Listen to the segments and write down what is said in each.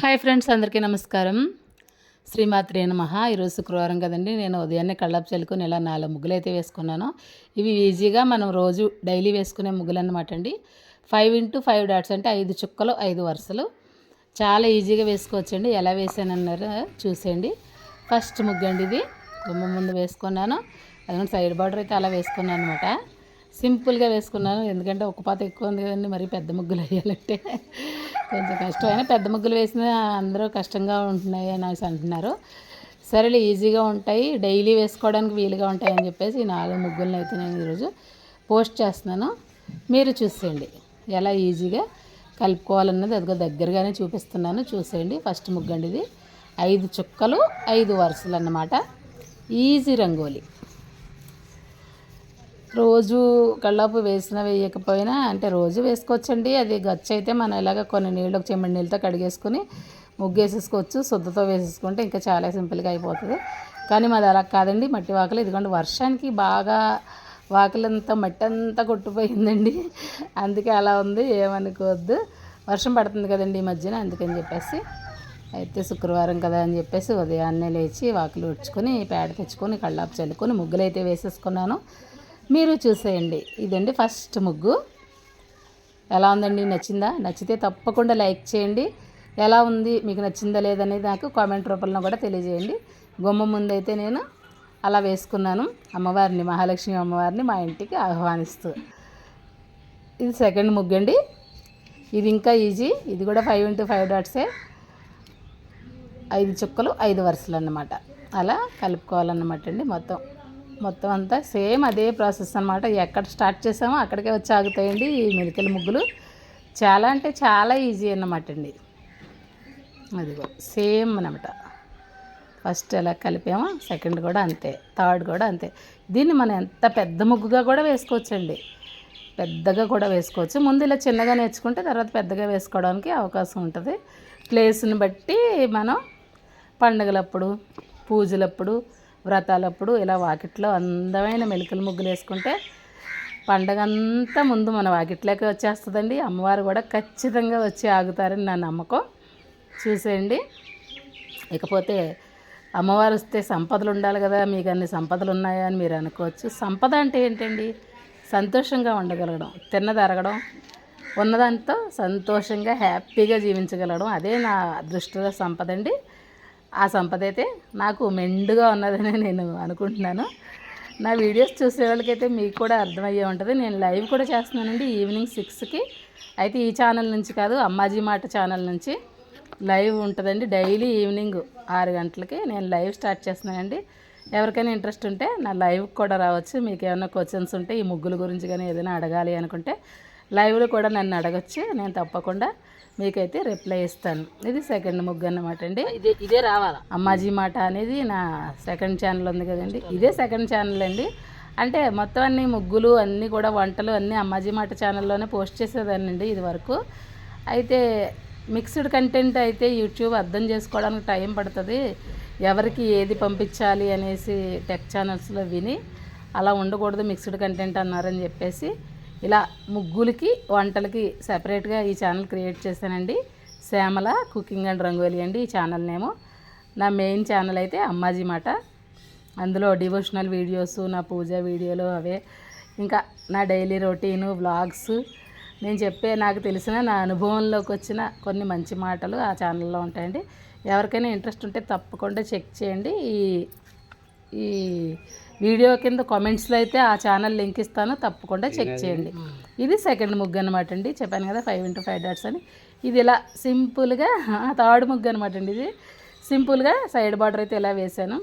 Hi friends అందరికీ నమస్కారం. శ్రీమాత్రి నమ. ఈరోజు శుక్రవారం కదండి. నేను ఉదయాన్నే కళ్ళపు చల్లుకొని ఇలా నాలుగు ముగ్గులు అయితే వేసుకున్నాను. ఇవి ఈజీగా మనం రోజు డైలీ వేసుకునే ముగ్గులు అనమాట అండి. ఫైవ్ ఇంటూ ఫైవ్ డాట్స్ అంటే ఐదు చుక్కలు ఐదు వరుసలు. చాలా ఈజీగా వేసుకోవచ్చండి. ఎలా వేసానన్నారు చూసేయండి. ఫస్ట్ ముగ్గు అండి ఇది. గుమ్మ ముందు వేసుకున్నాను. అదే సైడ్ బార్డర్ అయితే అలా వేసుకున్నాను అనమాట సింపుల్గా వేసుకున్నాను. ఎందుకంటే ఒక పాత ఎక్కువ ఉంది కదండి. మరి పెద్ద ముగ్గులు వేయాలంటే. కొంచెం కష్టమైన పెద్ద ముగ్గులు వేసిన అందరూ కష్టంగా ఉంటున్నాయి అనేసి అంటున్నారు. సరేలే ఈజీగా ఉంటాయి. డైలీ వేసుకోవడానికి వీలుగా ఉంటాయి అని చెప్పేసి ఈ నాలుగు ముగ్గులను అయితే నేను ఈరోజు పోస్ట్ చేస్తున్నాను. మీరు చూసేయండి. ఎలా ఈజీగా కలుపుకోవాలన్నది అదిగో దగ్గరగానే చూపిస్తున్నాను. చూసేయండి. ఫస్ట్ ముగ్గు అండి ఇది ఐదు చుక్కలు ఐదు వరుసలు అన్నమాట. ఈజీ రంగోలీ. రోజు కళ్ళాపు వేసినా వేయకపోయినా అంటే రోజు వేసుకోవచ్చండి. అది గచ్చు అయితే మనం ఇలాగ కొన్ని నీళ్ళకి చెమ్మడి నీళ్ళతో కడిగేసుకొని ముగ్గేసేసుకోవచ్చు శుద్ధతో వేసేసుకుంటే ఇంకా చాలా సింపుల్గా అయిపోతుంది. కానీ మాది అలా కాదండి. మట్టి వాకలు ఇదిగోండి వర్షానికి బాగా వాకలంతా మట్టి అంతా కొట్టుపోయిందండి. అందుకే అలా ఉంది ఏమనుకోవద్దు. వర్షం పడుతుంది కదండి ఈ మధ్యన అందుకని చెప్పేసి అయితే శుక్రవారం కదా అని చెప్పేసి ఉదయాన్నే లేచి వాకిలు ఉడ్చుకొని పేడ తెచ్చుకొని కళ్ళాపు చల్లుకొని ముగ్గులు అయితే వేసేసుకున్నాను. మీరు చూసేయండి. ఇదండి ఫస్ట్ ముగ్గు. ఎలా ఉందండి? నచ్చిందా? నచ్చితే తప్పకుండా లైక్ చేయండి. ఎలా ఉంది? మీకు నచ్చిందా లేదనేది నాకు కామెంట్ రూపంలో కూడా తెలియజేయండి. గుమ్మ ముందు అయితే నేను అలా వేసుకున్నాను. అమ్మవారిని మహాలక్ష్మి అమ్మవారిని మా ఇంటికి ఆహ్వానిస్తూ. ఇది సెకండ్ ముగ్గు అండి ఇది ఇంకా ఈజీ. ఇది కూడా ఫైవ్ ఇంటూ ఫైవ్ డాట్సే ఐదు చుక్కలు ఐదు వరుసలు అన్నమాట. అలా కలుపుకోవాలన్నమాట అండి మొత్తం. మొత్తం అంతా సేమ్ అదే ప్రాసెస్ అనమాట ఎక్కడ స్టార్ట్ చేసామో అక్కడికే వచ్చి ఆగుతాయండి ఈ మెలికల ముగ్గులు. చాలా అంటే చాలా ఈజీ అన్నమాట అండి. అదిగో సేమ్ అనమాట ఫస్ట్ ఎలా కలిపామో సెకండ్ కూడా అంతే థర్డ్ కూడా అంతే. దీన్ని మనం ఎంత పెద్ద ముగ్గుగా కూడా వేసుకోవచ్చండి. పెద్దగా కూడా వేసుకోవచ్చు. ముందు ఇలా చిన్నగా నేర్చుకుంటే తర్వాత పెద్దగా వేసుకోవడానికి అవకాశం ఉంటుంది. ప్లేస్ని బట్టి మనం పండుగలప్పుడు పూజలప్పుడు వ్రతాలప్పుడు ఇలా వాకిట్లో అందమైన మెలికల ముగ్గులు వేసుకుంటే పండగ అంతా ముందు మన వాకిట్లోకి వచ్చేస్తుందండి. అమ్మవారు కూడా ఖచ్చితంగా వచ్చి ఆగుతారని నా నమ్మకం. చూసేయండి. ఇకపోతే అమ్మవారు వస్తే సంపదలు ఉండాలి కదా మీకు అన్ని సంపదలు ఉన్నాయా అని మీరు అనుకోవచ్చు. సంపద అంటే ఏంటండి? సంతోషంగా ఉండగలగడం తిన్నదరగడం ఉన్నదాంతో సంతోషంగా హ్యాపీగా జీవించగలగడం. అదే నా అదృష్ట సంపద అండి ఆ సంపద అయితే నాకు మెండుగా ఉన్నదని నేను అనుకుంటున్నాను. నా వీడియోస్ చూసే వాళ్ళకైతే మీకు కూడా అర్థమయ్యే ఉంటుంది. నేను లైవ్ కూడా చేస్తున్నానండి ఈవినింగ్ సిక్స్కి. అయితే ఈ ఛానల్ నుంచి కాదు అమ్మాజీ మాట ఛానల్ నుంచి లైవ్ ఉంటుందండి. డైలీ ఈవినింగ్ ఆరు గంటలకి నేను లైవ్ స్టార్ట్ చేస్తున్నానండి. ఎవరికైనా ఇంట్రెస్ట్ ఉంటే నా లైవ్ కూడా రావచ్చు. మీకు ఏమైనా క్వశ్చన్స్ ఉంటే ఈ ముగ్గుల గురించి కానీ ఏదైనా అడగాలి అనుకుంటే లైవ్లో కూడా నన్ను అడగచ్చు. నేను తప్పకుండా మీకైతే రిప్లై ఇస్తాను. ఇది సెకండ్ ముగ్గు అన్నమాట అండి ఇదే ఇదే రావాలా? అమ్మాజీ మాట అనేది నా సెకండ్ ఛానల్ ఉంది కదండి. ఇదే సెకండ్ ఛానల్ అండి. అంటే మొత్తం అన్ని ముగ్గులు అన్నీ కూడా వంటలు అన్నీ అమ్మాజీ మాట ఛానల్లోనే పోస్ట్ చేసేదానండి ఇది వరకు. అయితే మిక్స్డ్ కంటెంట్ అయితే యూట్యూబ్ అర్థం చేసుకోవడానికి టైం పడుతుంది. ఎవరికి ఏది పంపించాలి అనేసి టెక్ ఛానల్స్లో విని అలా ఉండకూడదు మిక్స్డ్ కంటెంట్ అన్నారని చెప్పేసి ఇలా ముగ్గులకి వంటలకి సపరేట్గా ఈ ఛానల్ క్రియేట్ చేశానండి. శ్యామల కుకింగ్ అండ్ రంగోలీ అండి ఈ ఛానల్ నేమో. నా మెయిన్ ఛానల్ అయితే అమ్మాజీ మాట. అందులో డివోషనల్ వీడియోస్ నా పూజ వీడియోలు అవే. ఇంకా నా డైలీ రొటీను వ్లాగ్స్ నేను చెప్పే నాకు తెలిసిన నా అనుభవంలోకి వచ్చిన కొన్ని మంచి మాటలు ఆ ఛానల్లో ఉంటాయండి. ఎవరికైనా ఇంట్రెస్ట్ ఉంటే తప్పకుండా చెక్ చేయండి. ఈ ఈ వీడియో కింద కామెంట్స్లో అయితే ఆ ఛానల్ లింక్ ఇస్తాను. తప్పకుండా చెక్ చేయండి. ఇది సెకండ్ ముగ్గు అనమాట అండి. చెప్పాను కదా ఫైవ్ ఇంటూ ఫైవ్ డాట్స్ అని. ఇది ఇలా సింపుల్గా థర్డ్ ముగ్గు అనమాట అండి ఇది. సింపుల్గా సైడ్ బార్డర్ అయితే ఇలా వేశాను.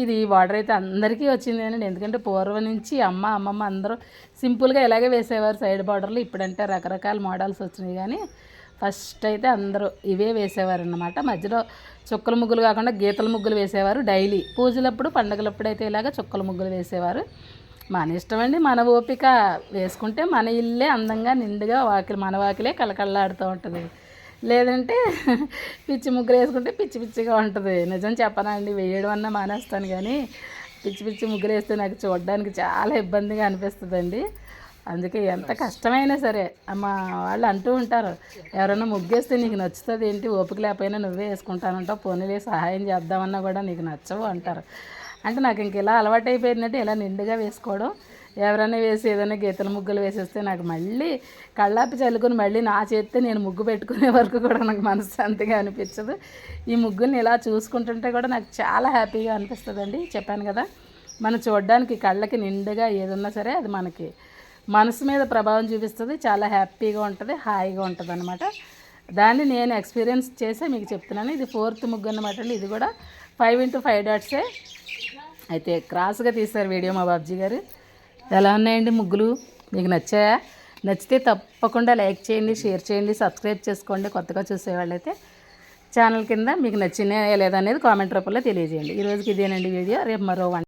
ఇది బార్డర్ అయితే అందరికీ వచ్చింది అండి. ఎందుకంటే పూర్వం నుంచి అమ్మ అమ్మమ్మ అందరూ సింపుల్గా ఇలాగే వేసేవారు. సైడ్ బార్డర్లు ఇప్పుడంటే రకరకాల మోడల్స్ వచ్చినాయి కానీ ఫస్ట్ అయితే అందరూ ఇవే వేసేవారు అన్నమాట మధ్యలో చుక్కల ముగ్గులు కాకుండా గీతల ముగ్గులు వేసేవారు డైలీ. పూజలప్పుడు పండగలప్పుడు అయితే ఇలాగ చుక్కల ముగ్గులు వేసేవారు. మన ఇష్టం అండి మన ఓపిక. వేసుకుంటే మన ఇల్లే అందంగా నిండుగా వాకిలి మన వాకిలే కలకల్లాడుతూ ఉంటుంది. లేదంటే పిచ్చి ముగ్గులు వేసుకుంటే పిచ్చి పిచ్చిగా ఉంటుంది. నిజం చెప్పనా అండి? వేయడం అన్నా మానేస్తాను కానీ పిచ్చి పిచ్చి ముగ్గులు వేస్తే నాకు చూడడానికి చాలా ఇబ్బందిగా అనిపిస్తుందండి. అందుకే ఎంత కష్టమైనా సరే మా వాళ్ళు అంటూ ఉంటారు ఎవరైనా ముగ్గేస్తే నీకు నచ్చుతుంది ఏంటి? ఓపిక లేకపోయినా నువ్వే వేసుకుంటానంటావు పోనీలే సహాయం చేద్దామన్నా కూడా నీకు నచ్చవు అంటారు. అంటే నాకు ఇంక ఇలా అలవాటు అయిపోయిందంటే ఇలా నిండుగా వేసుకోవడం. ఎవరైనా వేసి ఏదైనా గీతల ముగ్గులు వేసేస్తే నాకు మళ్ళీ కళ్ళాపి చల్లుకొని మళ్ళీ నా చేస్తే నేను ముగ్గు పెట్టుకునే వరకు కూడా నాకు మనశ్శాంతిగా అనిపించదు. ఈ ముగ్గుని ఇలా చూసుకుంటుంటే కూడా నాకు చాలా హ్యాపీగా అనిపిస్తుందండి. చెప్పాను కదా మనం చూడడానికి కళ్ళకి నిండుగా ఏదన్నా సరే అది మనకి మనసు మీద ప్రభావం చూపిస్తుంది చాలా హ్యాపీగా ఉంటుంది హాయిగా ఉంటుంది అనమాట దాన్ని నేను ఎక్స్పీరియన్స్ చేసే మీకు చెప్తున్నాను. ఇది ఫోర్త్ ముగ్గు అనమాట ఇది కూడా ఫైవ్ ఇంటూ ఫైవ్ డాట్సే అయితే క్రాస్గా తీశారు వీడియో మా బాబ్జీ గారు. ఎలా ఉన్నాయండి ముగ్గులు? మీకు నచ్చాయా? నచ్చితే తప్పకుండా లైక్ చేయండి షేర్ చేయండి సబ్స్క్రైబ్ చేసుకోండి. కొత్తగా చూసేవాళ్ళైతే ఛానల్ కింద మీకు నచ్చినాయా లేదా అనేది కామెంట్ రూపంలో తెలియజేయండి. ఈరోజుకి ఇదేనండి వీడియో. రేపు మరో